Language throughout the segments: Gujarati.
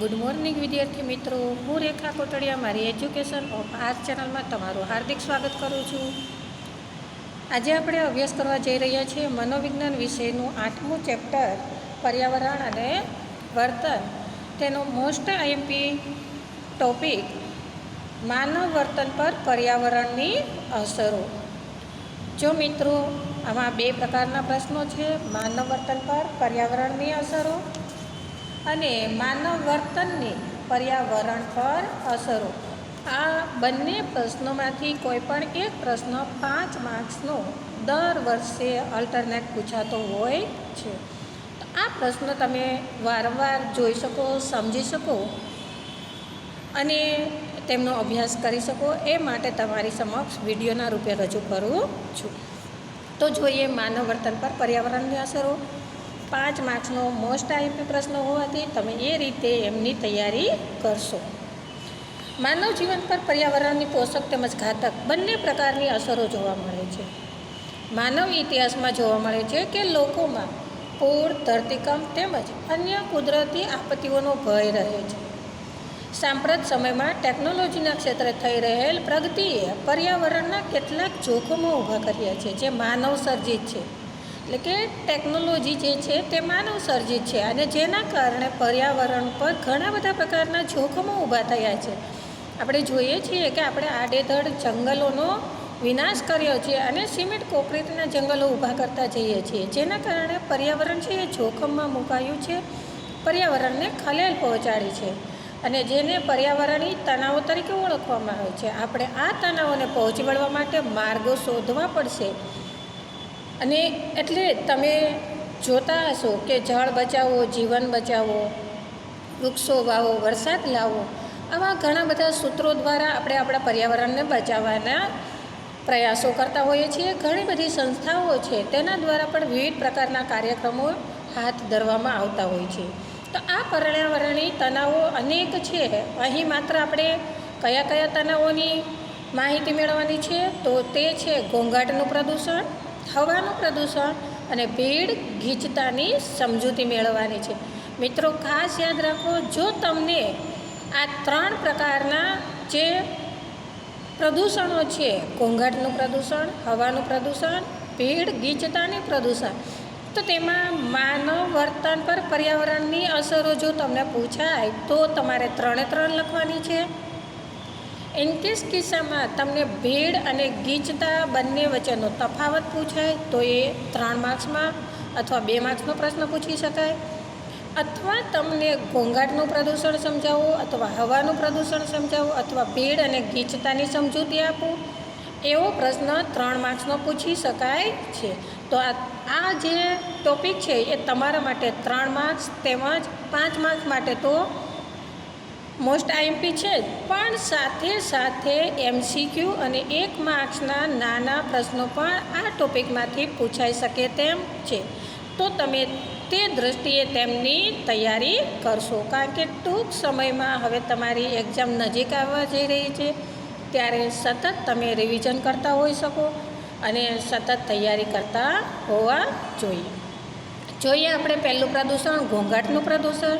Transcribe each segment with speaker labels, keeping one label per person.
Speaker 1: ગુડ મોર્નિંગ વિદ્યાર્થી મિત્રો. હું રેખા કોટડિયા, મારી એજ્યુકેશન ઓફ આર્ટ ચેનલમાં તમારું હાર્દિક સ્વાગત કરું છું. આજે આપણે અભ્યાસ કરવા જઈ રહ્યા છીએ મનોવિજ્ઞાન વિષયનું આઠમું ચેપ્ટર, પર્યાવરણ અને વર્તન. તેનો મોસ્ટ આઈએમપી ટોપિક માનવ વર્તન પર પર્યાવરણની અસરો. જો મિત્રો, આમાં બે પ્રકારના પ્રશ્નો છે. માનવ વર્તન પર પર્યાવરણની અસરો અને માનવ વર્તનની પર્યાવરણ પર અસરો. આ બંને પ્રશ્નોમાંથી કોઈ પણ એક પ્રશ્ન પાંચ માર્ક્સનો દર વર્ષે અલ્ટરનેટ પૂછાતો હોય છે. આ પ્રશ્ન તમે વારંવાર જોઈ શકો, સમજી શકો અને તેમનો અભ્યાસ કરી શકો. એ માટે તમારી સમક્ષ વિડીયોના રૂપે રજૂ કરું છું. તો જોઈએ માનવ વર્તન પર પર્યાવરણની અસરો. પાંચ માર્ક્સનો મોસ્ટ આઈપી પ્રશ્ન હોવાથી તમે એ રીતે એમની તૈયારી કરશો. માનવ જીવન પર પર્યાવરણની પોષક તેમજ ઘાતક બંને પ્રકારની અસરો જોવા મળે છે. માનવ ઇતિહાસમાં જોવા મળે છે કે લોકોમાં પૂર, ધરતીકંપ તેમજ અન્ય કુદરતી આપત્તિઓનો ભય રહે છે. સાંપ્રત સમયમાં ટેકનોલોજીના ક્ષેત્રે થઈ રહેલ પ્રગતિએ પર્યાવરણના કેટલાક જોખમો ઊભા કર્યા છે જે માનવ સર્જિત છે. એટલે કે ટેકનોલોજી જે છે તે માનવ સર્જિત છે અને જેના કારણે પર્યાવરણ પર ઘણા બધા પ્રકારના જોખમો ઊભા થયા છે. આપણે જોઈએ છીએ કે આપણે આડેધડ જંગલોનો વિનાશ કર્યો છે અને સિમેન્ટ કોન્ક્રીટના જંગલો ઊભા કરતા જઈએ છીએ. જેના કારણે પર્યાવરણ છે એ જોખમમાં મુકાયું છે, પર્યાવરણને ખલેલ પહોંચાડી છે અને જેને પર્યાવરણીય તણાવો તરીકે ઓળખવામાં આવે છે. આપણે આ તણાવોને પહોંચી વળવા માટે માર્ગો શોધવા પડશે. અને એટલે તમે જોતા હશો કે જળ બચાવો, જીવન બચાવો, વૃક્ષો વાવો, વરસાદ લાવો, આવા ઘણા બધા સૂત્રો દ્વારા આપણે આપણા પર્યાવરણને બચાવવાના પ્રયાસો કરતા હોઈએ છીએ. ઘણી બધી સંસ્થાઓ છે, તેના દ્વારા પણ વિવિધ પ્રકારના કાર્યક્રમો હાથ ધરવામાં આવતા હોય છે. તો આ પર્યાવરણીય તણાવો અનેક છે. અહીં માત્ર આપણે કયા કયા તણાવોની માહિતી મેળવવાની છે? તો તે છે ઘોંઘાટનું પ્રદૂષણ હવાનું પ્રદૂષણ અને ભીડ ગીચતાની સમજૂતી મેળવવાની છે. મિત્રો, ખાસ યાદ રાખો, જો તમને આ ત્રણ પ્રકારના જે પ્રદૂષણો છે, ઘોંઘાટનું પ્રદૂષણ, હવાનું પ્રદૂષણ, ભીડ ગીચતાની પ્રદૂષણ, તો તેમાં માનવ વર્તન પર પર્યાવરણની અસરો જો તમને પૂછાય, તો તમારે ત્રણે ત્રણ લખવાની છે. ઇનકેસ કિસ્સામાં તમને ભીડ અને ગીચતા બંને વચ્ચેનો તફાવત પૂછાય, તો એ ત્રણ માર્ક્સમાં અથવા બે માર્ક્સનો પ્રશ્ન પૂછી શકાય. અથવા તમને ઘોંઘાટનું પ્રદૂષણ સમજાવો અથવા હવાનું પ્રદૂષણ સમજાવો અથવા ભીડ અને ગીચતાની સમજૂતી આપો, એવો પ્રશ્ન ત્રણ માર્ક્સનો પૂછી શકાય છે. તો આ જે ટોપિક છે એ તમારા માટે ત્રણ માર્ક્સ તેમજ પાંચ માર્ક્સ માટે તો મોસ્ટ આઈએમપી છે પણ સાથે સાથે એમસીક્યુ અને એક માર્ક્સના નાના પ્રશ્નો પણ આ ટોપિકમાંથી પૂછાઈ શકે તેમ છે. તો તમે તે દૃષ્ટિએ તેમની તૈયારી કરશો. કારણ કે ટૂંક સમયમાં હવે તમારી એક્ઝામ નજીક આવવા જઈ રહી છે. ત્યારે સતત તમે રિવિઝન કરતા હોઈ શકો અને સતત તૈયારી કરતા હોવા જોઈએ. જોઈએ આપણે પહેલું પ્રદૂષણ, ઘોંઘાટનું પ્રદૂષણ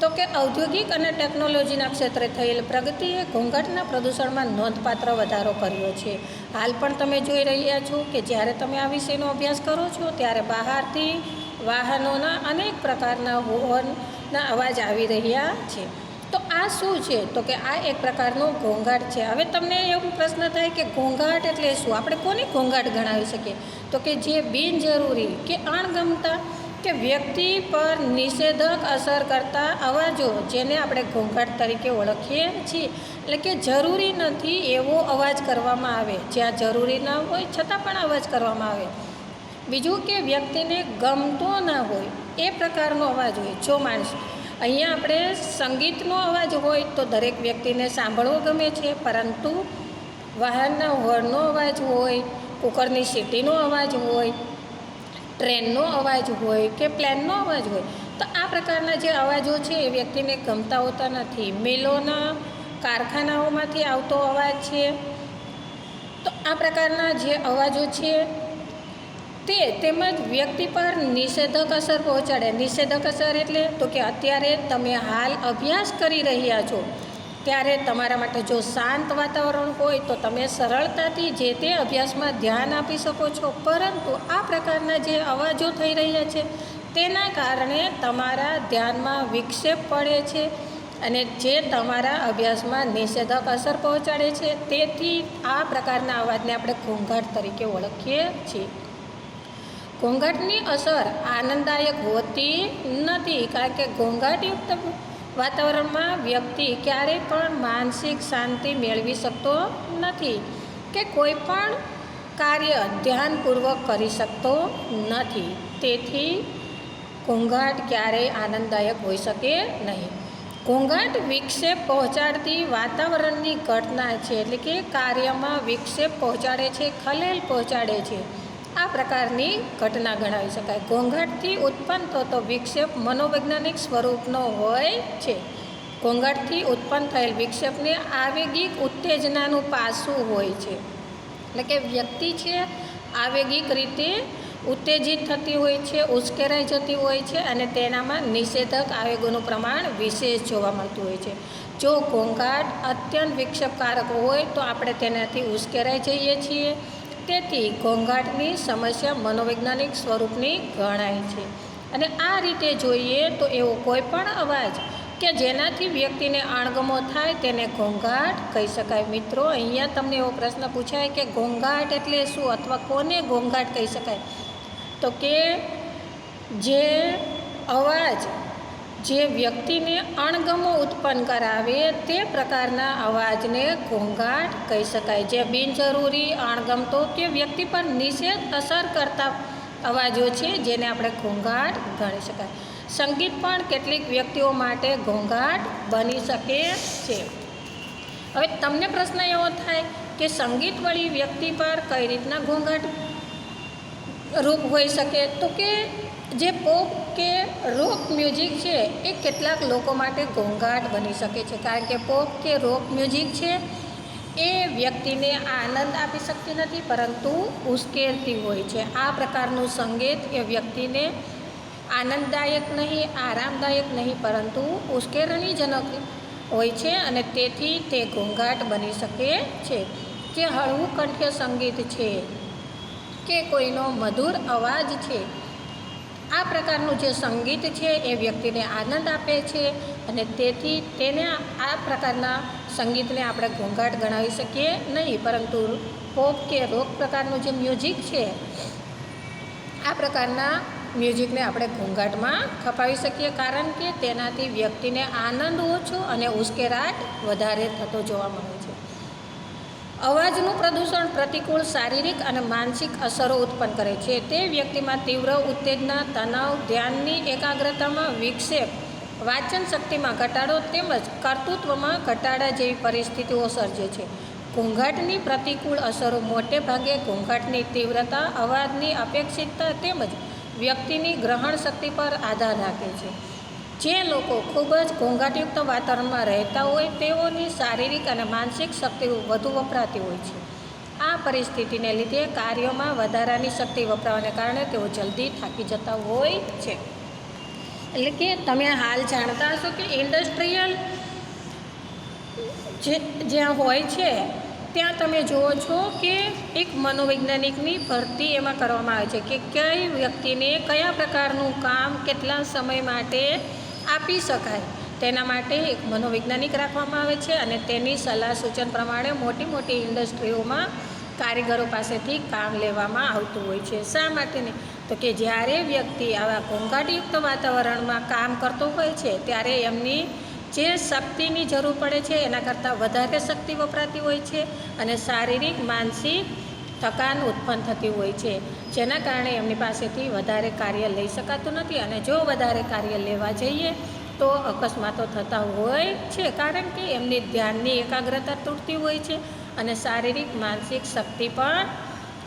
Speaker 1: તો કે ઔદ્યોગિક અને ટેકનોલોજીના ક્ષેત્રે થયેલ પ્રગતિએ ઘોંઘાટના પ્રદૂષણમાં નોંધપાત્ર વધારો કર્યો છે. હાલ પણ તમે જોઈ રહ્યા છો કે જ્યારે તમે આ વિષયનો અભ્યાસ કરો છો, ત્યારે બહારથી વાહનોના અનેક પ્રકારના હોર્નના અવાજ આવી રહ્યા છે. તો આ શું છે? તો કે આ એક પ્રકારનો ઘોંઘાટ છે. હવે તમને એવું પ્રશ્ન થાય કે ઘોંઘાટ એટલે શું? આપણે કોને ઘોંઘાટ ગણાવી શકીએ? તો કે જે બિનજરૂરી કે અણગમતા કે વ્યક્તિ પર નિષેધક અસર કરતા અવાજો, જેને આપણે ઘોંઘાટ તરીકે ઓળખીએ છીએ, એટલે કે જરૂરી નથી એવો અવાજ કરવામાં આવે. જ્યાં જરૂરી ન હોય, છતાં પણ અવાજ કરવામાં આવે. બીજું કે વ્યક્તિને ગમતો ના હોય, એ પ્રકારનો અવાજ હોય. જો માણસ, અહીંયા આપણે સંગીતનો અવાજ હોય, તો દરેક વ્યક્તિને સાંભળવો ગમે છે, પરંતુ વાહનના હોર્નનો અવાજ હોય, કુકરની સીટીનો અવાજ હોય ટ્રેનનો અવાજ હોય કે પ્લેનનો અવાજ હોય, તો આ પ્રકારના જે અવાજો છે એ વ્યક્તિને ગમતા હોતા નથી. મિલોના કારખાનાઓમાંથી આવતો અવાજ છે. તો આ પ્રકારના જે અવાજો છે, તે તેમજ વ્યક્તિ પર નિષેધક અસર પહોંચાડે. નિષેધક અસર એટલે તો કે અત્યારે તમે હાલ અભ્યાસ કરી રહ્યા છો. ત્યારે તમારા માટે જો શાંત વાતાવરણ હોય તો તમે સરળતાથી જે તે અભ્યાસમાં ધ્યાન આપી શકો છો. પરંતુ આ પ્રકારના જે અવાજો થઈ રહ્યા છે, તેના કારણે તમારા ધ્યાનમાં વિક્ષેપ પડે છે અને જે તમારા અભ્યાસમાં નિષેધક અસર પહોંચાડે છે, તેથી આ પ્રકારના અવાજને આપણે ઘોંઘાટ તરીકે ઓળખીએ છીએ. ઘોંઘાટની અસર આનંદદાયક હોતી નથી, કારણ કે ઘોંઘાટયુક્ત વાતાવરણમાં વ્યક્તિ ક્યારેય પણ માનસિક શાંતિ મેળવી શકતો નથી કે કોઈ પણ કાર્ય ધ્યાનપૂર્વક કરી શકતો નથી. તેથી ઘોંઘાટ ક્યારેય આનંદદાયક હોઈ શકે નહીં. ઘોંઘાટ વિક્ષેપ પહોંચાડતી વાતાવરણની ઘટના છે એટલે કે કાર્યમાં વિક્ષેપ પહોંચાડે છે, ખલેલ પહોંચાડે છે. આ પ્રકારની ઘટના ગણાવી શકાય. ઘોંઘાટથી ઉત્પન્ન થતો વિક્ષેપ મનોવૈજ્ઞાનિક સ્વરૂપનો હોય છે. ઘોંઘાટથી ઉત્પન્ન થયેલ વિક્ષેપને આવેગિક ઉત્તેજનાનું પાસું હોય છે. એટલે કે વ્યક્તિ છે આવેગિક રીતે ઉત્તેજિત થતી હોય છે, ઉશ્કેરાઈ જતી હોય છે અને તેનામાં નિષેધક આવેગોનું પ્રમાણ વિશેષ જોવા મળતું હોય છે. જો ઘોંઘાટ અત્યંત વિક્ષેપકારક હોય તો આપણે તેનાથી ઉશ્કેરાઈ જઈએ છીએ તેથી ઘોંઘાટની સમસ્યા મનોવૈજ્ઞાનિક સ્વરૂપની ગણાય છે. અને આ રીતે જોઈએ તો એવો કોઈ પણ અવાજ કે જેનાથી વ્યક્તિને અણગમો થાય તેને ઘોંઘાટ કહી શકાય. મિત્રો, અહીંયા તમને એવો પ્રશ્ન પૂછાય કે ઘોંઘાટ એટલે શું અથવા કોને ઘોંઘાટ કહી શકાય? તો કે જે અવાજ જે વ્યક્તિને અણગમો ઉત્પન્ન કરાવે તે પ્રકારના અવાજને ઘોંઘાટ કહી શકાય. જે બિનજરૂરી અણગમતો કે વ્યક્તિ પર નિષેધ અસર કરતા અવાજો છે જેને આપણે ઘોંઘાટ ગણી શકાય. સંગીત પણ કેટલીક વ્યક્તિઓ માટે ઘોંઘાટ બની શકે છે. હવે તમને પ્રશ્ન એવો થાય કે સંગીત વળી વ્યક્તિ પર કઈ રીતના ઘોંઘાટ રૂપ હોઈ શકે? તો કે જે પોપ કે રોક મ્યુઝિક છે એ કેટલાક લોકો માટે ઘોંઘાટ બની શકે છે. કારણ કે પોપ કે રોક મ્યુઝિક છે એ વ્યક્તિને આનંદ આપી શકતી નથી, પરંતુ ઉશ્કેરતી હોય છે. આ પ્રકારનું સંગીત એ વ્યક્તિને આનંદદાયક નહીં, આરામદાયક નહીં, પરંતુ ઉશ્કેરણીજનક હોય છે અને તેથી તે ઘોંઘાટ બની શકે છે. જે હળવું કંઠ્ય સંગીત છે કે કોઈનો મધુર અવાજ છે આ પ્રકારનું જે સંગીત છે એ વ્યક્તિને આનંદ આપે છે અને તેથી તેને આ પ્રકારના સંગીતને આપણે ઘોંઘાટ ગણાવી શકીએ નહીં, પરંતુ પોપ કે રોક પ્રકારનું જે મ્યુઝિક છે, આ પ્રકારના મ્યુઝિકને આપણે ઘોંઘાટમાં ખપાવી શકીએ, કારણ કે તેનાથી વ્યક્તિને આનંદ ઓછો અને ઉશ્કેરાટ વધારે થતો જોવા મળે છે. અવાજનું પ્રદૂષણ પ્રતિકૂળ શારીરિક અને માનસિક અસરો ઉત્પન્ન કરે છે. તે વ્યક્તિમાં તીવ્ર ઉત્તેજના, તણાવ, ધ્યાનની એકાગ્રતામાં વિક્ષેપ, વાંચન શક્તિમાં ઘટાડો તેમજ કર્તૃત્વમાં ઘટાડા જેવી પરિસ્થિતિઓ સર્જે છે. ઘોંઘાટની પ્રતિકૂળ અસરો મોટે ભાગે ઘોંઘાટની તીવ્રતા, અવાજની અપેક્ષિતતા તેમજ વ્યક્તિની ગ્રહણ શક્તિ પર આધાર રાખે છે. જે લોકો ખૂબ જ ઘોંઘાટયુક્ત વાતાવરણમાં રહેતા હોય તેઓની શારીરિક અને માનસિક શક્તિ વધુ વપરાતી હોય છે. આ પરિસ્થિતિને લીધે કાર્યોમાં વધારાની શક્તિ વપરાવાને કારણે તેઓ જલ્દી થાકી જતા હોય છે. એટલે કે તમે હાલ જાણતા હશો કે ઇન્ડસ્ટ્રીયલ જે, જ્યાં હોય છે, ત્યાં તમે જુઓ છો કે એક મનોવૈજ્ઞાનિકની ભરતી એમાં કરવામાં આવે છે કે કઈ વ્યક્તિને કયા પ્રકારનું કામ, કેટલા સમય માટે આપી શકાય. તેના માટે એક મનોવૈજ્ઞાનિક રાખવામાં આવે છે અને તેની સલાહ સૂચન પ્રમાણે મોટી મોટી ઇન્ડસ્ટ્રીઓમાં કારીગરો પાસેથી કામ લેવામાં આવતું હોય છે. શા માટે તો કે જ્યારે વ્યક્તિ આવા ઘોંઘાટયુક્ત વાતાવરણમાં કામ કરતો હોય છે, ત્યારે એમની જે શક્તિની જરૂર પડે છે, એના કરતાં વધારે શક્તિ વપરાતી હોય છે અને શારીરિક, માનસિક થકાન ઉત્પન્ન થતી હોય છે. જેના કારણે એમની પાસેથી વધારે કાર્ય લઈ શકાતું નથી અને જો વધારે કાર્ય લેવા જઈએ તો અકસ્માતો થતા હોય છે. કારણ કે એમની ધ્યાનની એકાગ્રતા તૂટતી હોય છે અને શારીરિક, માનસિક શક્તિ પણ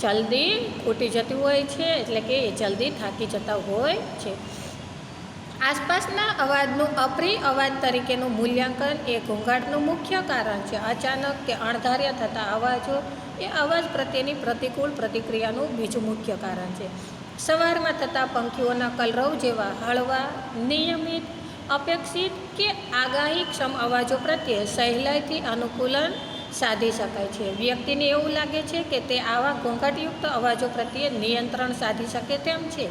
Speaker 1: જલ્દી ખૂટી જતી હોય છે, એટલે કે જલ્દી થાકી જતા હોય છે. આસપાસના અવાજનું અપ્રિય અવાજ તરીકેનું મૂલ્યાંકન એ ઘોંઘાટનું મુખ્ય કારણ છે. અચાનક કે અણધાર્યા થતા અવાજો એ અવાજ પ્રત્યેની પ્રતિકૂળ પ્રતિક્રિયાનું બીજું મુખ્ય કારણ છે. સવારમાં થતા પંખીઓના કલરવ જેવા હળવા, નિયમિત, અપેક્ષિત કે આગાહીક્ષમ અવાજો પ્રત્યે સહેલાઈથી અનુકૂલન સાધી શકાય છે. વ્યક્તિને એવું લાગે છે કે તે આવા ઘોંઘાટયુક્ત અવાજો પ્રત્યે નિયંત્રણ સાધી શકે તેમ છે.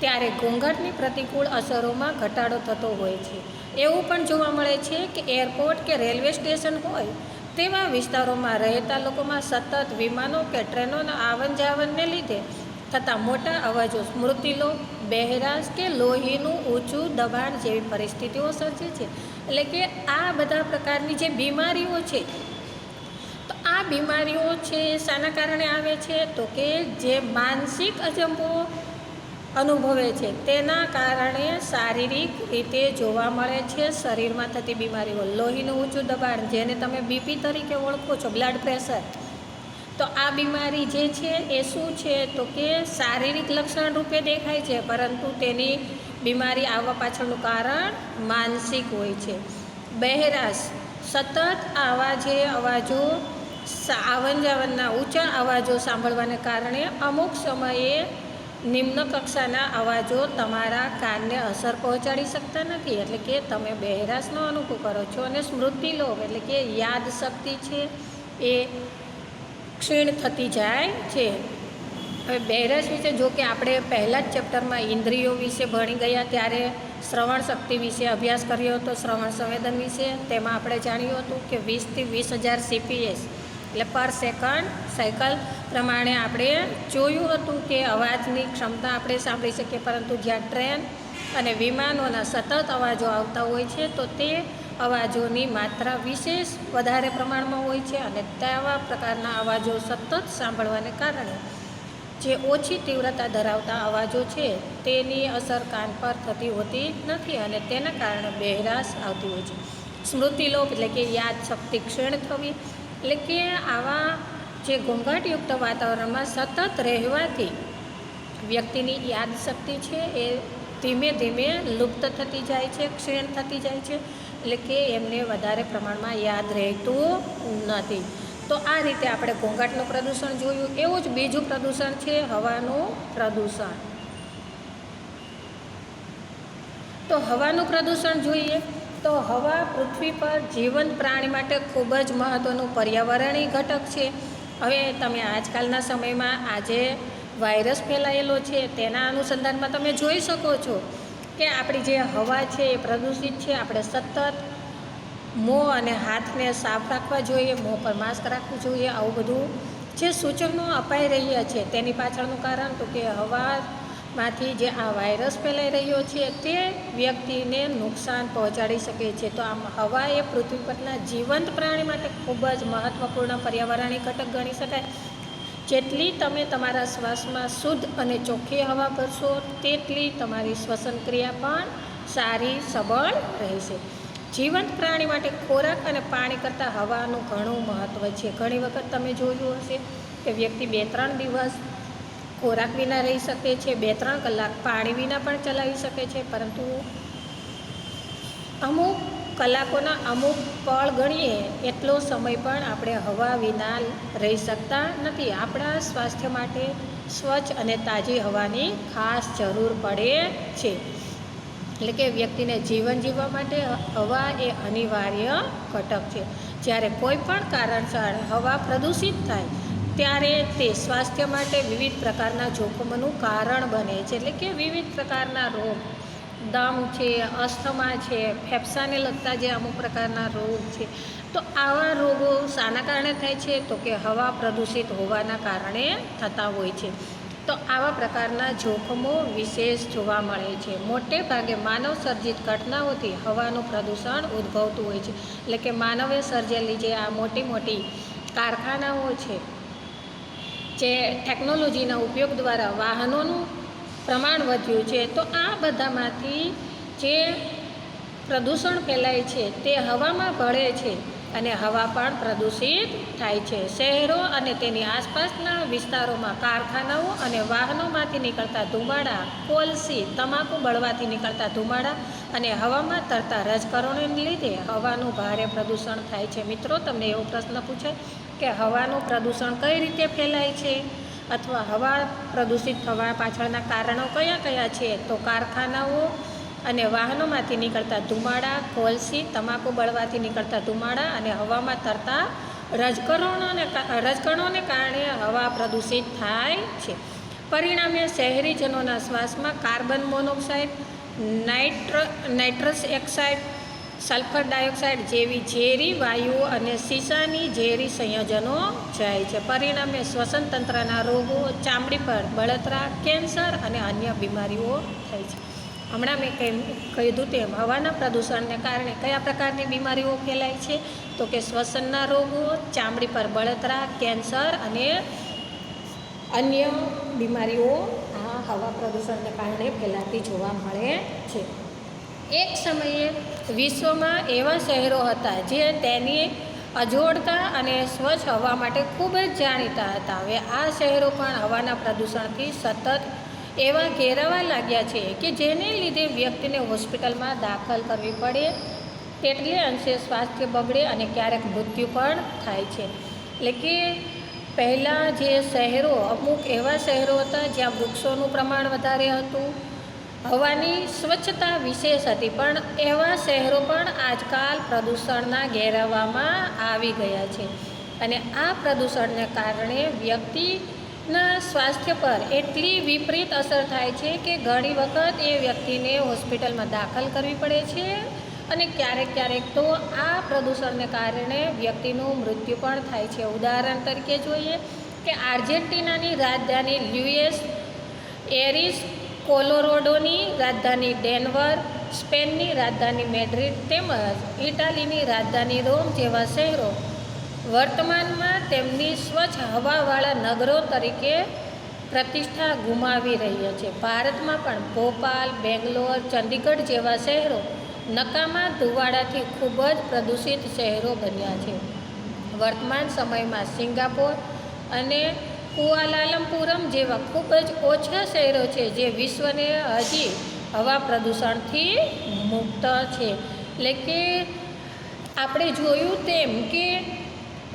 Speaker 1: ત્યારે ઘોંઘાટની પ્રતિકૂળ અસરોમાં ઘટાડો થતો હોય છે. એવું પણ જોવા મળે છે કે એરપોર્ટ કે રેલવે સ્ટેશન હોય તેવા વિસ્તારોમાં રહેતા લોકોમાં સતત વિમાનો કે ટ્રેનોના આવન જાવનને લીધે થતા મોટા અવાજો, સ્મૃતિલો, બહેરાશ કે લોહીનું ઊંચું દબાણ જેવી પરિસ્થિતિઓ સર્જે છે. એટલે કે આ બધા પ્રકારની જે બીમારીઓ છે, તો આ બીમારીઓ છે શાના કારણે આવે છે? તો કે જે માનસિક અજંબો અનુભવે છે. તેના કારણે શારીરિક રીતે જોવા મળે છે, શરીરમાં થતી બીમારીઓ. લોહીનું ઊંચું દબાણ, જેને તમે બીપી તરીકે ઓળખો છો બ્લડ પ્રેશર તો આ બીમારી જે છે એ શું છે? તો કે શારીરિક લક્ષણ રૂપે દેખાય છે, પરંતુ તેની બીમારી આવવા પાછળનું કારણ માનસિક હોય છે. બહેરાશ, સતત આવા જે અવાજો આવન જાવનના ઊંચા અવાજો સાંભળવાને કારણે અમુક સમયે નિમ્ન કક્ષાના અવાજો તમારા કાનને અસર પહોંચાડી શકતા નથી, એટલે કે તમે બહેરાશનો અનુભવ કરો છો અને સ્મૃતિ લોભ એટલે કે યાદ શક્તિ છે એ ક્ષીણ થતી જાય છે. હવે બહેરાશ વિશે જો કે આપણે પહેલાં જ ચેપ્ટરમાં ઇન્દ્રિયો વિશે ભણી ગયા, ત્યારે શ્રવણ શક્તિ વિશે અભ્યાસ કર્યો હતો, શ્રવણ સંવેદન વિશે, તેમાં આપણે જાણ્યું હતું કે વીસથી વીસ હજાર સીપીએસ એટલે પર સેકન્ડ સાયકલ પ્રમાણે આપણે જોયું હતું કે અવાજની ક્ષમતા આપણે સાંભળી શકીએ, પરંતુ જ્યાં ટ્રેન અને વિમાનોના સતત અવાજો આવતા હોય છે, તો તે અવાજોની માત્રા વિશેષ વધારે પ્રમાણમાં હોય છે અને તેવા પ્રકારના અવાજો સતત સાંભળવાને કારણે જે ઓછી તીવ્રતા ધરાવતા અવાજો છે, તેની અસર કાન પર થતી હોતી નથી અને તેના કારણે બહેરાશ આવતી હોય છે. સ્મૃતિલોપ એટલે કે યાદ શક્તિ ક્ષીણ થવી એટલે કે આવા જે ઘોંઘાટયુક્ત વાતાવરણમાં સતત રહેવાથી વ્યક્તિની યાદ શક્તિ છે એ ધીમે ધીમે લુપ્ત થતી જાય છે, ક્ષીણ થતી જાય છે, એટલે કે એમને વધારે પ્રમાણમાં યાદ રહેતું નથી. તો આ રીતે આપણે ઘોંઘાટનું પ્રદૂષણ જોયું. એવું જ બીજું પ્રદૂષણ છે, હવાનું પ્રદૂષણ. તો હવાનું પ્રદૂષણ જોઈએ. તો હવા પૃથ્વી પર જીવંત પ્રાણી માટે ખૂબ જ મહત્ત્વનું પર્યાવરણીય ઘટક છે. હવે તમે આજકાલના સમયમાં આજે વાયરસ ફેલાયેલો છે તેના અનુસંધાનમાં તમે જોઈ શકો છો કે આપણી જે હવા છે એ પ્રદૂષિત છે. આપણે સતત મોં અને હાથને સાફ રાખવા જોઈએ, મોં પર માસ્ક રાખવું જોઈએ. આવું બધું જે સૂચનો અપાઈ રહ્યા છે તેની પાછળનું કારણ તો કે હવામાંથી જે આ વાયરસ ફેલાઈ રહ્યો છે તે વ્યક્તિને નુકસાન પહોંચાડી શકે છે. તો આમ હવા એ પૃથ્વી પરના જીવંત પ્રાણી માટે ખૂબ જ મહત્ત્વપૂર્ણ પર્યાવરણીય ઘટક ગણી શકાય. જેટલી તમે તમારા શ્વાસમાં શુદ્ધ અને ચોખ્ખી હવા ભરશો, તેટલી તમારી શ્વસન ક્રિયા પણ સારી, સબળ રહેશે. જીવંત પ્રાણી માટે ખોરાક અને પાણી કરતાં હવાનું ઘણું મહત્ત્વ છે. ઘણી વખત તમે જોયું હશે કે વ્યક્તિ બે ત્રણ દિવસ ખોરાક વિના રહી શકે છે, બે ત્રણ કલાક પાણી વિના પણ ચલાવી શકે છે, પરંતુ અમુક કલાકોના અમુક પળ ગણીએ એટલો સમય પણ આપણે હવા વિના રહી શકતા નથી. આપણા સ્વાસ્થ્ય માટે સ્વચ્છ અને તાજી હવાની ખાસ જરૂર પડે છે. એટલે કે વ્યક્તિને જીવન જીવવા માટે હવા એ અનિવાર્ય ઘટક છે. જ્યારે કોઈ પણ કારણસર હવા પ્રદૂષિત થાય ત્યારે તે સ્વાસ્થ્ય માટે વિવિધ પ્રકારના જોખમોનું કારણ બને છે. એટલે કે વિવિધ પ્રકારના રોગ. દમ છે, અસ્થમા છે, ફેફસાને લગતા જે અમુક પ્રકારના રોગ છે. તો આવા રોગો શાના કારણે થાય છે? તો કે હવા પ્રદૂષિત હોવાના કારણે થતા હોય છે. તો આવા પ્રકારના જોખમો વિશેષ જોવા મળે છે. મોટે ભાગે માનવ સર્જિત ઘટનાઓથી હવાનું પ્રદૂષણ ઉદ્ભવતું હોય છે. એટલે કે માનવે સર્જેલી જે આ મોટી મોટી કારખાનાઓ છે જે ટેકનોલોજીના ઉપયોગ દ્વારા વાહનોનું પ્રમાણ વધ્યું છે, તો આ બધામાંથી જે પ્રદૂષણ ફેલાય છે તે હવામાં ભળે છે અને હવા પણ પ્રદૂષિત થાય છે. શહેરો અને તેની આસપાસના વિસ્તારોમાં કારખાનાઓ અને વાહનોમાંથી નીકળતા ધુમાડા, કોલસી, તમાકુ બળવાથી નીકળતા ધુમાડા અને હવામાં તરતા રજકરણોને લીધે હવાનું ભારે પ્રદૂષણ થાય છે. મિત્રો, તમને એવો પ્રશ્ન પૂછાય કે હવાનું પ્રદૂષણ કઈ રીતે ફેલાય છે? અથવા હવા પ્રદૂષિત થવા પાછળના કારણો કયા કયા છે? તો કારખાનાઓ અને વાહનોમાંથી નીકળતા ધુમાડા, કોલસી, તમાકુ બળવાથી નીકળતા ધુમાડા અને હવામાં તરતા રજકણોને રજકણોને કારણે હવા પ્રદૂષિત થાય છે. પરિણામે શહેરીજનોના શ્વાસમાં કાર્બન મોનોક્સાઇડ, નાઇટ્ર, નાઇટ્રસ ઓક્સાઇડ સલ્ફર ડાયોક્સાઇડ જેવી ઝેરી વાયુઓ અને સીસાની ઝેરી સંયોજનો જાય છે. પરિણામે શ્વસન તંત્રના રોગો, ચામડી પર બળતરા, કેન્સર અને અન્ય બીમારીઓ થાય છે. હમણાં મેં કીધું તેમ હવાના પ્રદૂષણને કારણે કયા પ્રકારની બીમારીઓ ફેલાય છે? તો કે શ્વસનના રોગો, ચામડી પર બળતરા, કેન્સર અને અન્ય બીમારીઓ આ હવા પ્રદૂષણને કારણે ફેલાતી જોવા મળે છે. એક સમયે વિશ્વમાં એવા શહેરો હતા જે તેની અજોડતા અને સ્વચ્છ હવા માટે ખૂબ જ જાણીતા હતા. હવે આ શહેરો પણ હવાના પ્રદૂષણથી સતત એવા ઘેરાવા લાગ્યા છે કે જેને લીધે વ્યક્તિને હોસ્પિટલમાં દાખલ કરવી પડે તેટલે અંશે સ્વાસ્થ્ય બગડે અને ક્યારેક મૃત્યુ પણ થાય છે. એટલે કે પહેલાં જે શહેરો અમુક એવા શહેરો હતા જ્યાં વૃક્ષોનું પ્રમાણ વધારે હતું હવાની સ્વચ્છતા વિશેષ હતી, પણ એવા શહેરો પણ આજકાલ પ્રદૂષણના ઘેરાવામાં આવી ગયા છે. અને આ પ્રદૂષણને કારણે વ્યક્તિના સ્વાસ્થ્ય પર એટલી વિપરીત અસર થાય છે કે ઘણી વખત એ વ્યક્તિને હોસ્પિટલમાં દાખલ કરવી પડે છે અને ક્યારેક ક્યારેક તો આ પ્રદૂષણને કારણે વ્યક્તિનું મૃત્યુ પણ થાય છે. ઉદાહરણ તરીકે જોઈએ કે આર્જેન્ટિનાની રાજધાની લ્યુએસ એરિસ કોલોરોડોની રાજધાની ડેનવર, સ્પેનની રાજધાની મેડ્રિડ તેમજ ઇટાલીની રાજધાની રોમ જેવા શહેરો. વર્તમાનમાં તેમની સ્વચ્છ હવાવાળા નગરો તરીકે પ્રતિષ્ઠા ગુમાવી રહ્યા છે. ભારતમાં પણ ભોપાલ, બેંગ્લોર, ચંદીગઢ જેવા શહેરો નકામા ધુવાડાથી ખૂબ જ પ્રદૂષિત શહેરો બન્યા છે. વર્તમાન સમયમાં સિંગાપોર અને કુઆલાલમપુરમ જેવા ખૂબ જ ઓછા શહેરો છે જે વિશ્વને હજી હવા પ્રદૂષણથી મુક્ત છે. એટલે કે આપણે જોયું તેમ કે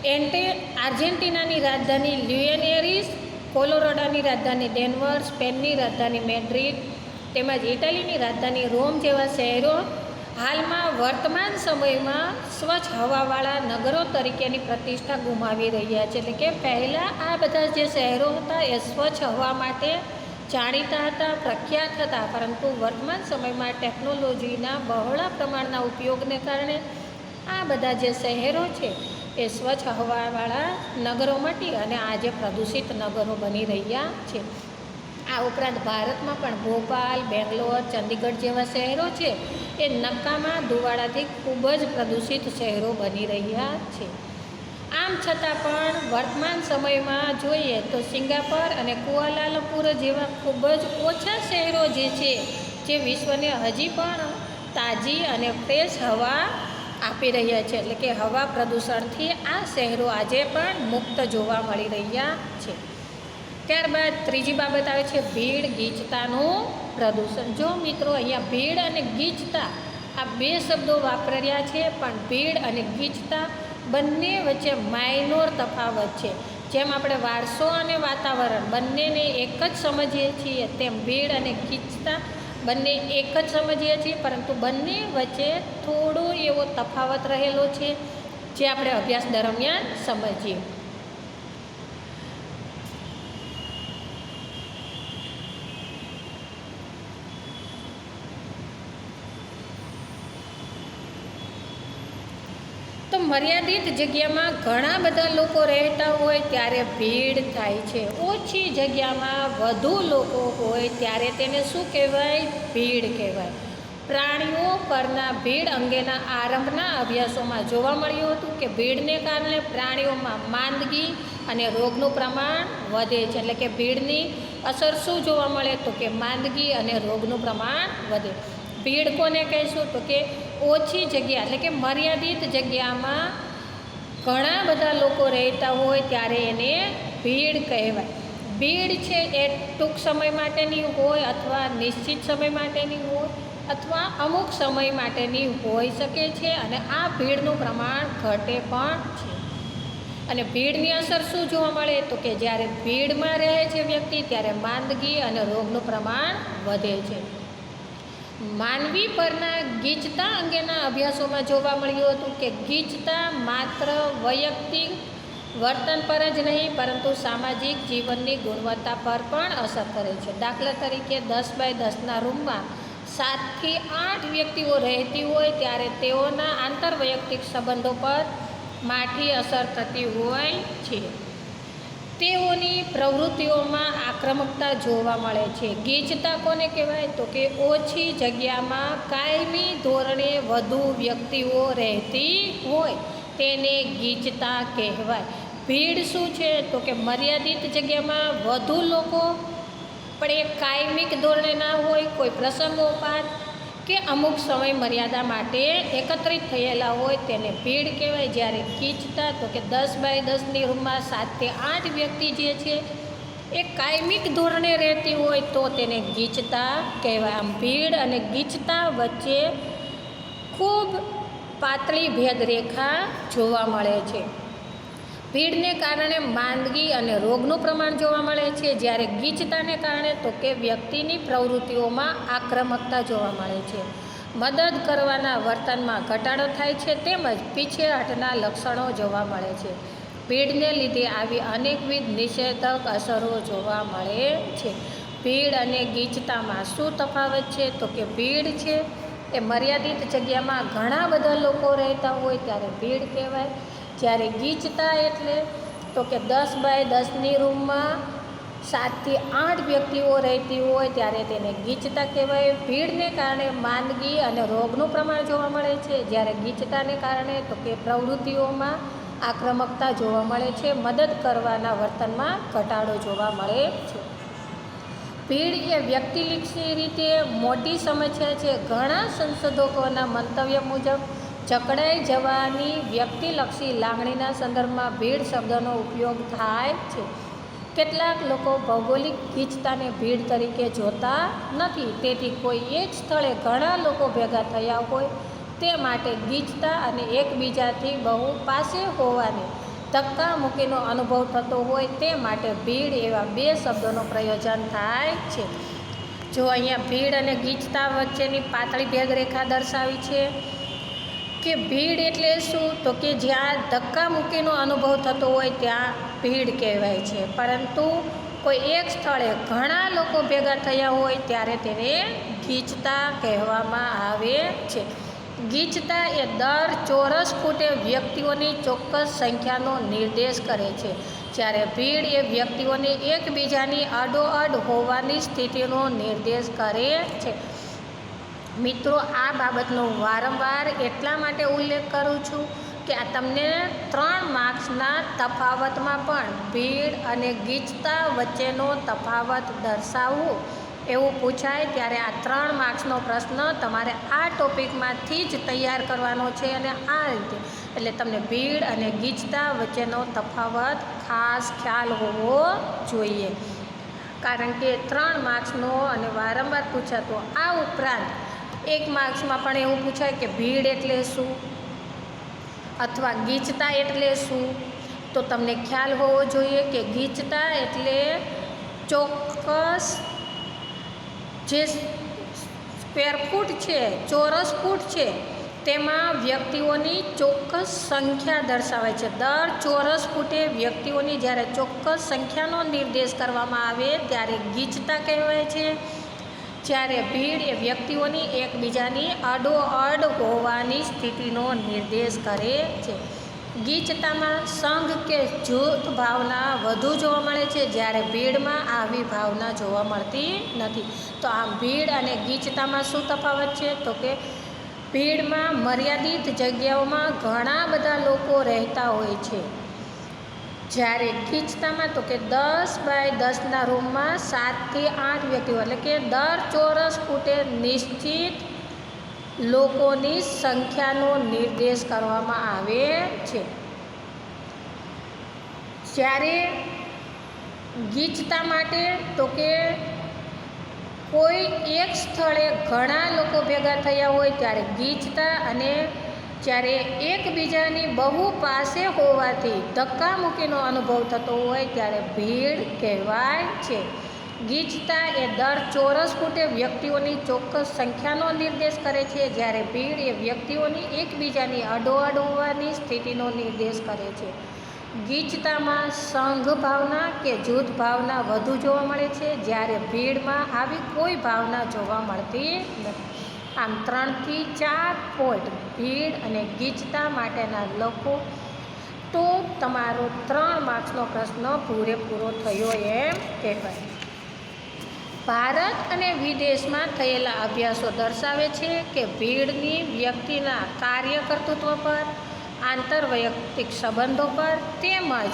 Speaker 1: એન્ટે આર્જેન્ટિનાની રાજધાની લ્યુએનેરિસ કોલોરોડાની રાજધાની ડેનવર, સ્પેનની રાજધાની મેડ્રિડ, તેમજ ઇટાલીની રાજધાની રોમ જેવા શહેરો હાલમાં વર્તમાન સમયમાં સ્વચ્છ હવાવાળા નગરો તરીકેની પ્રતિષ્ઠા ગુમાવી રહ્યા છે. એટલે કે પહેલાં આ બધા જે શહેરો હતા એ સ્વચ્છ હવા માટે જાણીતા હતા, પ્રખ્યાત હતા. પરંતુ વર્તમાન સમયમાં ટેકનોલોજીના બહોળા પ્રમાણના ઉપયોગને કારણે આ બધા જે શહેરો છે એ સ્વચ્છ હવાવાળા નગરો મટી અને આજે પ્રદૂષિત નગરો બની રહ્યા છે આ ઉપરાંત ભારતમાં પણ ભોપાલ, બેંગ્લોર, ચંદીગઢ જેવા શહેરો છે. એ નકામા ધુવાડાથી ખૂબ જ પ્રદૂષિત શહેરો બની રહ્યા છે. આમ છતાં પણ વર્તમાન સમયમાં જોઈએ તો સિંગાપોર અને કુઆલાલપુર જેવા ખૂબ જ ઓછા શહેરો જે છે, જે વિશ્વને હજી પણ તાજી અને ફ્રેશ હવા આપી રહ્યા છે. એટલે કે હવા પ્રદૂષણથી આ શહેરો આજે પણ મુક્ત જોવા મળી રહ્યા છે. ત્યારબાદ ત્રીજી બાબત આવે છે ભીડ ગીચતાનું પ્રદૂષણ. જો મિત્રો અહીંયા ભીડ અને ગીચતા આ બે શબ્દો વાપર્યા છે, પણ ભીડ અને ગીચતા બંને વચ્ચે માઇનોર તફાવત છે. જેમ આપણે વારસો અને વાતાવરણ બંનેને એક જ સમજીએ છીએ, તેમ ભીડ અને ગીચતા બંને એક જ સમજીએ છીએ, પરંતુ બંને વચ્ચે થોડો એવો તફાવત રહેલો છે, જે આપણે અભ્યાસ દરમિયાન સમજીએ તો મર્યાદિત જગ્યામાં ઘણા બધા લોકો રહેતા હોય ત્યારે ભીડ થાય છે. ઓછી જગ્યામાં વધુ લોકો હોય ત્યારે તેને શું કહેવાય? ભીડ કહેવાય. પ્રાણીઓ પરના ભીડ અંગેના આરંભના અભ્યાસોમાં જોવા મળ્યું હતું કે ભીડને કારણે પ્રાણીઓમાં માંદગી અને રોગનું પ્રમાણ વધે છે. એટલે કે ભીડની અસર શું જોવા મળે? તો કે માંદગી અને રોગનું પ્રમાણ વધે. ભીડ કોને કહીશું? તો કે ઓછી જગ્યા, એટલે કે મર્યાદિત જગ્યામાં ઘણા બધા લોકો રહેતા હોય ત્યારે એને ભીડ કહેવાય. ભીડ છે એ ટૂંક સમય માટેની હોય અથવા નિશ્ચિત સમય માટેની હોય અથવા અમુક સમય માટેની હોઈ શકે છે અને આ ભીડનું પ્રમાણ ઘટે પણ છે. અને ભીડની અસર શું જોવા મળે? તો કે જ્યારે ભીડમાં રહે છે વ્યક્તિ, ત્યારે માંદગી અને રોગનું પ્રમાણ વધે છે. માનવી પરના ગીચતા અંગેના અભ્યાસોમાં જોવા મળ્યું હતું કે ગીચતા માત્ર વૈયક્તિક વર્તન પર જ નહીં, પરંતુ સામાજિક જીવનની ગુણવત્તા પર પણ અસર કરે છે. દાખલા તરીકે દસ બાય દસના રૂમમાં સાતથી આઠ વ્યક્તિઓ રહેતી હોય ત્યારે તેઓના આંતરવૈયક્તિક સંબંધો પર માઠી અસર થતી હોય છે. તેઓની પ્રવૃત્તિઓમાં આક્રમકતા જોવા મળે છે. ગીચતા કોને કહેવાય? તો કે ઓછી જગ્યામાં કાયમી ધોરણે વધુ વ્યક્તિઓ રહેતી હોય તેને ગીચતા કહેવાય. ભીડ શું છે? તો કે મર્યાદિત જગ્યામાં વધુ લોકો, પણ એ કાયમિક ધોરણે ના હોય, કોઈ પ્રસંગોપાત કે અમુક સમય મર્યાદા માટે એકત્રિત થયેલા હોય તેને ભીડ કહેવાય. જ્યારે ગીચતા તો કે દસ બાય દસની રૂમમાં સાતથી આઠ વ્યક્તિ જે છે, એ કાયમિક ધોરણે રહેતી હોય તો તેને ગીચતા કહેવાય. આમ ભીડ અને ગીચતા વચ્ચે ખૂબ પાતળી ભેદરેખા જોવા મળે છે. ભીડને કારણે માંદગી અને રોગનું પ્રમાણ જોવા મળે છે. જ્યારે ગીચતાને કારણે તો કે વ્યક્તિની પ્રવૃત્તિઓમાં આક્રમકતા જોવા મળે છે. મદદ કરવાના વર્તનમાં ઘટાડો થાય છે તેમજ પીછેહટના લક્ષણો જોવા મળે છે. ભીડને લીધે આવી અનેકવિધ નિષેધક અસરો જોવા મળે છે. ભીડ અને ગીચતામાં શું તફાવત છે? તો કે ભીડ છે એ મર્યાદિત જગ્યામાં ઘણા બધા લોકો રહેતા હોય ત્યારે ભીડ કહેવાય. જ્યારે ગીચતા એટલે તો કે દસ બાય દસની રૂમમાં સાતથી આઠ વ્યક્તિઓ રહેતી હોય ત્યારે તેને ગીચતા કહેવાય. ભીડને કારણે માંદગી અને રોગનું પ્રમાણ જોવા મળે છે. જ્યારે ગીચતાને કારણે તો કે પ્રવૃત્તિઓમાં આક્રમકતા જોવા મળે છે. મદદ કરવાના વર્તનમાં ઘટાડો જોવા મળે છે. ભીડ એ વ્યક્તિલક્ષી રીતે મોટી સમસ્યા છે. ઘણા સંશોધકોના મંતવ્ય મુજબ જકડાઈ જવાની વ્યક્તિલક્ષી લાગણીના સંદર્ભમાં ભીડ શબ્દનો ઉપયોગ થાય છે. કેટલાક લોકો ભૌગોલિક ગીચતાને ભીડ તરીકે જોતા નથી. તેથી કોઈ એક સ્થળે ઘણા લોકો ભેગા થયા હોય તે માટે ગીચતા અને એકબીજાથી બહુ પાસે હોવાની ધક્કા મૂકીનો અનુભવ થતો હોય તે માટે ભીડ એવા બે શબ્દોનો પ્રયોજન થાય છે. જો અહીંયા ભીડ અને ગીચતા વચ્ચેની પાતળી ભેગરેખા દર્શાવી છે કે ભીડ એટલે શું? તો કે જ્યાં ધક્કા મૂકીનો અનુભવ થતો હોય ત્યાં ભીડ કહેવાય છે. પરંતુ કોઈ એક સ્થળે ઘણા લોકો ભેગા થયા હોય ત્યારે તેને ગીચતા કહેવામાં આવે છે. ગીચતા એ દર ચોરસ ફૂટે વ્યક્તિઓની ચોક્કસ સંખ્યાનો નિર્દેશ કરે છે. જ્યારે ભીડ એ વ્યક્તિઓની એકબીજાની આડોઅડ હોવાની સ્થિતિનો નિર્દેશ કરે છે. મિત્રો, આ બાબતનો વારંવાર એટલા માટે ઉલ્લેખ કરું છું કે આ તમને ત્રણ માર્ક્સના તફાવતમાં પણ ભીડ અને ગીચતા વચ્ચેનો તફાવત દર્શાવવું એવું પૂછાય, ત્યારે આ ત્રણ માર્ક્સનો પ્રશ્ન તમારે આ ટોપિકમાંથી જ તૈયાર કરવાનો છે અને આ રીતે. એટલે તમને ભીડ અને ગીચતા વચ્ચેનો તફાવત ખાસ ખ્યાલ હોવો જોઈએ. કારણ કે ત્રણ માર્ક્સનો અને વારંવાર પૂછાતો આ ઉપરાંત એક માર્ક્સમાં પણ એવું પૂછાય કે ભીડ એટલે શું? અથવા ગીચતા એટલે શું? તો તમને ખ્યાલ હોવો જોઈએ કે ગીચતા એટલે ચોક્કસ જે સ્ક્વેર ફૂટ છે, ચોરસ ફૂટ છે, તેમાં વ્યક્તિઓની ચોક્કસ સંખ્યા દર્શાવે છે. દર ચોરસ ફૂટે વ્યક્તિઓની જ્યારે ચોક્કસ સંખ્યાનો નિર્દેશ કરવામાં આવે, ત્યારે ગીચતા કહેવાય છે. જ્યારે ભીડ એ વ્યક્તિઓની એકબીજાની અડોઅડ હોવાની સ્થિતિનો નિર્દેશ કરે છે. ગીચતામાં સંઘ કે જૂથ ભાવના વધુ જોવા મળે છે જ્યારે ભીડમાં આવી ભાવના જોવા મળતી નથી. તો આમ ભીડ અને ગીચતામાં શું તફાવત છે? તો કે ભીડમાં મર્યાદિત જગ્યાઓમાં ઘણા બધા લોકો રહેતા હોય છે. જ્યારે ખીચતામાં તો કે દસ બાય દસના રૂમમાં સાતથી આઠ વ્યક્તિઓ, એટલે કે દર ચોરસ ફૂટે નિશ્ચિત લોકોની સંખ્યાનો નિર્દેશ કરવામાં આવે છે. જ્યારે ગીચતા માટે તો કે કોઈ એક સ્થળે ઘણા લોકો ભેગા થયા હોય ત્યારે ગીચતા અને જ્યારે એકબીજાની બહુ પાસે હોવાથી ધક્કામુક્કીનો અનુભવ થતો હોય ત્યારે ભીડ કહેવાય છે. ગીચતા એ દર ચોરસ ફૂટે વ્યક્તિઓની ચોક્કસ સંખ્યાનો નિર્દેશ કરે છે, જ્યારે ભીડ એ વ્યક્તિઓની એકબીજાની અડોઅડ હોવાની સ્થિતિનો નિર્દેશ કરે છે. ગીચતામાં સંઘ ભાવના કે જૂથ ભાવના વધુ જોવા મળે છે, જ્યારે ભીડમાં આવી કોઈ ભાવના જોવા મળતી નથી. આમ ત્રણથી ચાર પોઈન્ટ ભીડ અને ગીચતા માટેના લખો તો તમારો ત્રણ માર્ક્સનો પ્રશ્ન પૂરેપૂરો થયો એમ કહેવાય. ભારત અને વિદેશમાં થયેલા અભ્યાસો દર્શાવે છે કે ભીડની વ્યક્તિના કાર્યકર્તૃત્વ પર, આંતરવૈયક્તિક સંબંધો પર તેમજ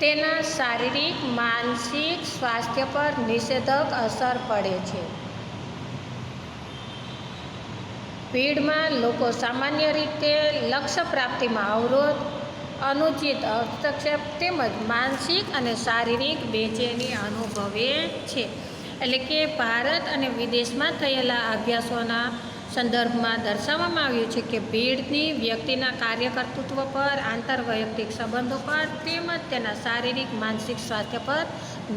Speaker 1: તેના શારીરિક, માનસિક સ્વાસ્થ્ય પર નિષેધક અસર પડે છે. ભીડમાં લોકો સામાન્ય રીતે લક્ષ્ય પ્રાપ્તિમાં અવરોધ, અનુચિત હસ્તક્ષેપ તેમજ માનસિક અને શારીરિક બેચેની અનુભવે છે. એટલે કે ભારત અને વિદેશમાં થયેલા અભ્યાસોના સંદર્ભમાં દર્શાવવામાં આવ્યું છે કે ભીડની વ્યક્તિના કાર્યકર્તૃત્વ પર, આંતરવૈયક્તિક સંબંધો પર તેમજ તેના શારીરિક, માનસિક સ્વાસ્થ્ય પર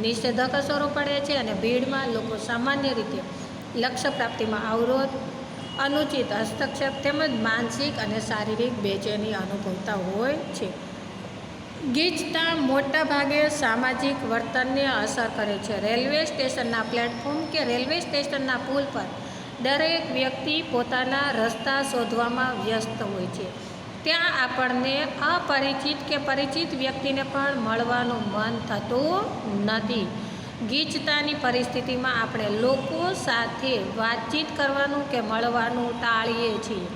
Speaker 1: નિષેધક અસરો પડે છે અને ભીડમાં લોકો સામાન્ય રીતે લક્ષ્ય પ્રાપ્તિમાં અવરોધ, અનુચિત હસ્તક્ષેપ તેમજ માનસિક અને શારીરિક બેચેની અનુભવતા હોય છે. ગીચતા મોટાભાગે સામાજિક વર્તનને અસર કરે છે. રેલવે સ્ટેશનના પ્લેટફોર્મ કે રેલવે સ્ટેશનના પુલ પર દરેક વ્યક્તિ પોતાના રસ્તા શોધવામાં વ્યસ્ત હોય છે. ત્યાં આપણને અપરિચિત કે પરિચિત વ્યક્તિને પણ મળવાનું મન થતું નથી. ગીચતાની પરિસ્થિતિમાં આપણે લોકો સાથે વાતચીત કરવાનું કે મળવાનું ટાળીએ છીએ.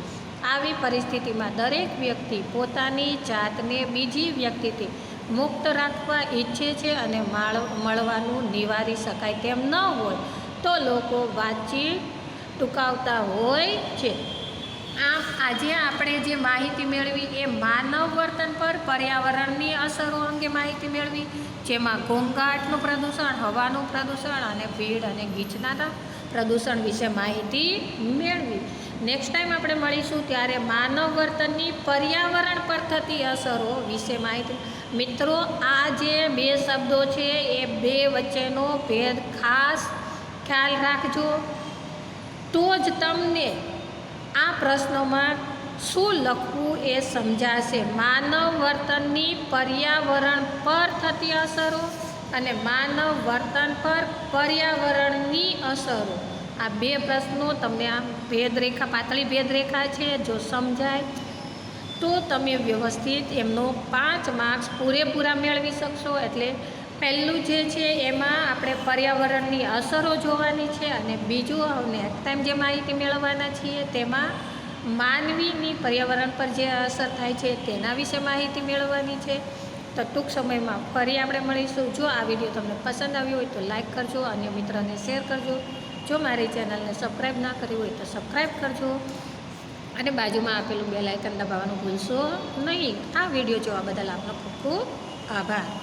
Speaker 1: આવી પરિસ્થિતિમાં દરેક વ્યક્તિ પોતાની જાતને બીજી વ્યક્તિથી મુક્ત રાખવા ઈચ્છે છે અને માળ, મળવાનું નિવારી શકાય તેમ ન હોય તો લોકો વાતચીત ટૂંકાવતા હોય છે. આમ આજે આપણે જે માહિતી મેળવી એ માનવ વર્તન પર પર્યાવરણની અસરો અંગે માહિતી મેળવી, જેમાં ઘોંઘાટનું પ્રદૂષણ, હવાનું પ્રદૂષણ અને ભીડ અને ગીચનાના પ્રદૂષણ વિશે માહિતી મેળવી. નેક્સ્ટ ટાઈમ આપણે મળીશું ત્યારે માનવ વર્તનની પર્યાવરણ પર થતી અસરો વિશે માહિતી. મિત્રો, આ જે બે શબ્દો છે, એ બે વચ્ચેનો ભેદ ખાસ ખ્યાલ રાખજો. તો જ તમને આ પ્રશ્નોમાં શું લખવું એ સમજાશે? માનવ વર્તનની પર્યાવરણ પર થતી અસરો અને માનવ વર્તન પર પર્યાવરણની અસરો? આ બે પ્રશ્નો તમને આ ભેદરેખા પાતળી ભેદરેખા છે, જો સમજાય તો તમે વ્યવસ્થિત એમનો પાંચ માર્ક્સ પૂરેપૂરા મેળવી શકશો. એટલે પહેલું જે છે એમાં આપણે પર્યાવરણની અસરો જોવાની છે અને બીજું નેક્સ્ટ ટાઈમ જે માહિતી મેળવવાના છીએ તેમાં માનવીની પર્યાવરણ પર જે અસર થાય છે તેના વિશે માહિતી મેળવવાની છે. તો ટૂંક સમયમાં ફરી આપણે મળીશું. જો આ વીડિયો તમને પસંદ આવ્યો હોય તો લાઇક કરજો અન્ય મિત્રોને શેર કરજો. જો મારી ચેનલને સબસ્ક્રાઈબ ના કરી હોય તો સબસ્ક્રાઈબ કરજો. અને બાજુમાં આપેલું બે લાઇકન દબાવવાનું ભૂલશો નહીં. આ વીડિયો જોવા બદલ આપનો ખૂબ ખૂબ આભાર.